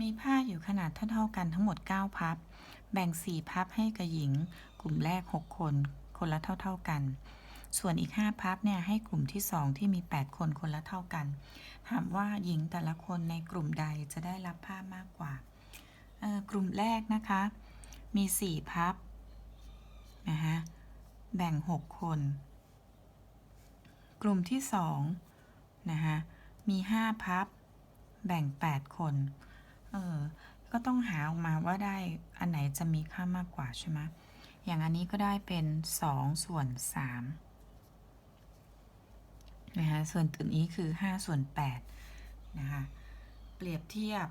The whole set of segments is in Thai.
มีผ้าอยู่ขนาดเท่าๆกันทั้งหมด 9 พับ แบ่ง 4 พับให้กับหญิง กลุ่มแรก 6 คน คนละเท่าๆกัน ส่วนอีก 5 พับเนี่ยให้กลุ่มที่ 2 ที่มี 8 คนคนละเท่ากัน ถามว่าหญิงแต่ละคนในกลุ่มใดจะได้รับผ้ามากกว่ากลุ่มแรกนะคะ มี 4 พับนะคะแบ่ง 6 คน กลุ่มที่2นะคะมี 5 พับ แบ่ง 8 คน เออก็ต้องหาออกมาว่าได้อันไหนจะมีค่ามากกว่าใช่ไหมอย่างอันนี้ก็ได้เป็น 2 ส่วน3นะคะส่วนตัวนี้คือ 5 ส่วน8นะคะเปรียบเทียบ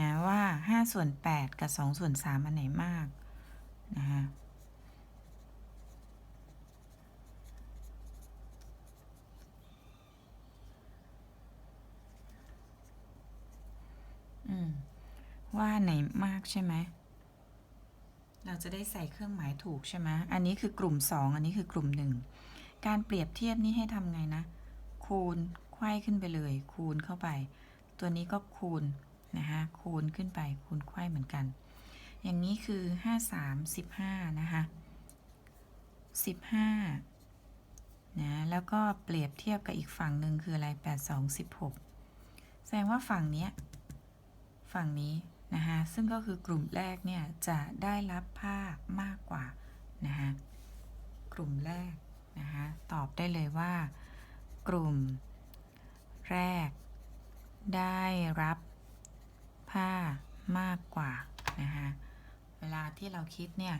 นะว่า 5 ส่วน 8 กับ 2 ส่วน 3 อันไหนมากนะคะ ว่าไหนมากใช่ไหม เราจะได้ใส่เครื่องหมายถูกใช่ไหม อันนี้คือกลุ่ม 2 อันนี้คือกลุ่ม 1 การเปรียบเทียบนี้ให้ทำไงนะ คูณไขว้ขึ้นไปเลย คูณเข้าไป ตัวนี้ก็คูณนะคะคูณขึ้นไป คูณไขว้เหมือนกัน อย่างนี้คือ 5 3 15 นะคะ 15 นะ แล้วก็เปรียบเทียบกับอีกฝั่งหนึ่งคืออะไร 8 2 16 แสดงว่าฝั่งเนี้ย ฝั่งนี้นะคะซึ่งก็คือกลุ่มแรกเนี่ยจะได้รับผ้ามากกว่านะคะกลุ่มแรกนะคะตอบได้เลยว่า กลุ่มแรกได้รับผ้ามากกว่านะคะเวลาที่เราคิดเนี่ย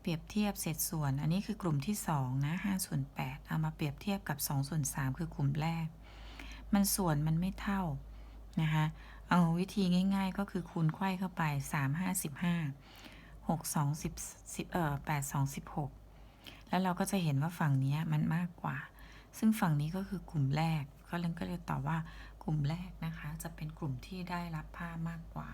เปรียบเทียบเศษส่วน อันนี้คือกลุ่มที่2นะ5ส่วน8เอามาเปรียบเทียบกับ2ส่วน3คือกลุ่มแรก มันส่วนมันไม่เท่านะคะ เอาวิธีง่ายๆ ก็คือคูณไขว้เข้าไป 3 5 15 6 2 10เอ่อ8 2 16 แล้วเราก็จะเห็นว่าฝั่งนี้มันมากกว่า ซึ่งฝั่งนี้ก็คือกลุ่มแรก ก็เลยก็เลยตอบว่ากลุ่มแรกนะคะ จะเป็นกลุ่มที่ได้รับผ้ามากกว่า